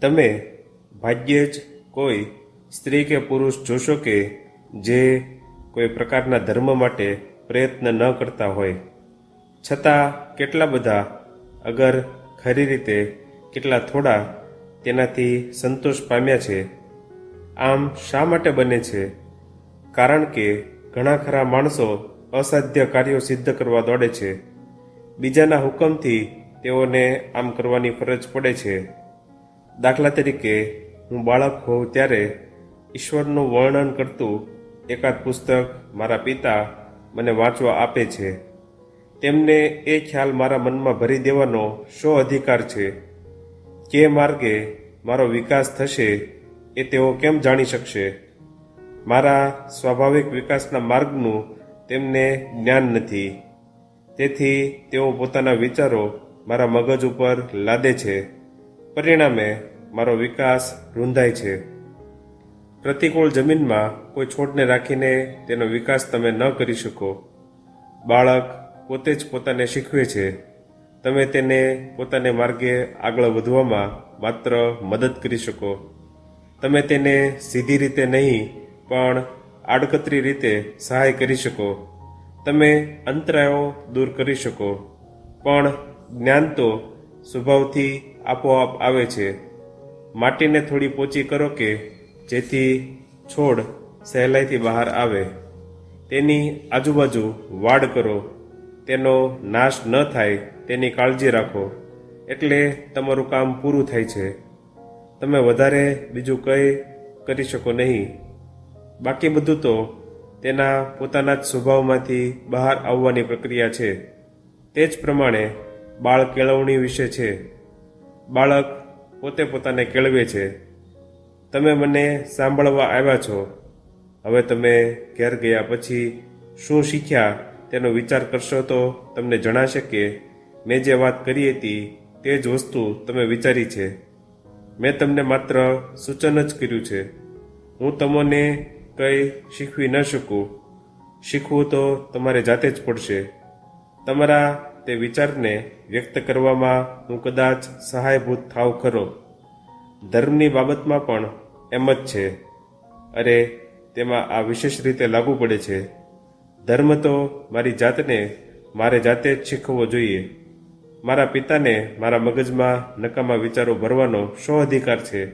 તમે ભાગ્યે જ કોઈ સ્ત્રી કે પુરુષ જોશો કે જે કોઈ પ્રકારના ધર્મ માટે પ્રયત્ન ન કરતા હોય. છતાં કેટલા બધા અગર ખરી રીતે કેટલા થોડા તેનાથી સંતોષ પામ્યા છે. આમ શા માટે બને છે? કારણ કે ઘણા ખરા માણસો અસાધ્ય કાર્યો સિદ્ધ કરવા દોડે છે. બીજાના હુકમથી તેઓને આમ કરવાની ફરજ પડે છે. દાખલા તરીકે, હું બાળક હોઉં ત્યારે ઈશ્વરનું વર્ણન કરતું એકાદ પુસ્તક મારા પિતા મને વાંચવા આપે છે. તેમને એ ખ્યાલ મારા મનમાં ભરી દેવાનો શો અધિકાર છે? કે માર્ગે મારો વિકાસ થશે એ તેઓ કેમ જાણી શકશે? મારા સ્વાભાવિક વિકાસના માર્ગનું તેમને જ્ઞાન નથી. તેથી તેઓ પોતાના વિચારો મારા મગજ ઉપર લાદે છે. પરિણામે મારો વિકાસ રૂંધાય છે. પ્રતિકૂળ જમીનમાં કોઈ છોડને રાખીને તેનો વિકાસ તમે ન કરી શકો. બાળક પોતે જ પોતાને શીખવે છે. તમે તેને પોતાને માર્ગે આગળ વધવામાં માત્ર મદદ કરી શકો. તમે તેને સીધી રીતે નહીં, પણ આડકતરી રીતે સહાય કરી શકો. તમે અંતરાયો દૂર કરી શકો. પણ જ્ઞાન તો સ્વભાવથી આપોઆપ આવે છે. માટીને થોડી પોચી કરો કે જેથી છોડ સહેલાઈથી બહાર આવે. તેની આજુબાજુ વાડ કરો. તેનો નાશ ન થાય તેની કાળજી રાખો. એટલે તમારું કામ પૂરું થાય છે. તમે વધારે બીજું કંઈ કરી શકો નહીં. બાકી બધું તો તેના પોતાના જ સ્વભાવમાંથી બહાર આવવાની પ્રક્રિયા છે. તે જ પ્રમાણે બાળ કેળવણી વિશે છે. બાળક પોતે પોતાને કેળવે છે. તમે મને સાંભળવા આવ્યા છો. હવે તમે ઘેર ગયા પછી શું શીખ્યા તેનો વિચાર કરશો તો તમને જણાશે કે મેં જે વાત કરી હતી તે જ વસ્તુ તમે વિચારી છે. મેં તમને માત્ર સૂચન જ કર્યું છે. હું તમને કંઈ શીખવી ન શકું. શીખવું તો તમારે જાતે જ પડશે. તમારા તે વિચારને વ્યક્ત કરવામાં હું કદાચ સહાયભૂત થાવ ખરો. ધર્મની બાબતમાં પણ એમ જ છે. અરે, તેમાં આ વિશેષ રીતે લાગુ પડે છે. ધર્મ તો મારી જાતને મારે જાતે જ શીખવવો જોઈએ. મારા પિતાને મારા મગજમાં નકામા વિચારો ભરવાનો શો અધિકાર છે?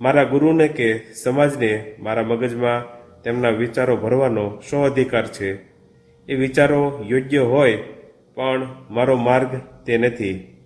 મારા ગુરુને કે સમાજને મારા મગજમાં તેમના વિચારો ભરવાનો શો અધિકાર છે? એ વિચારો યોગ્ય હોય પણ મારો માર્ગ તે નથી.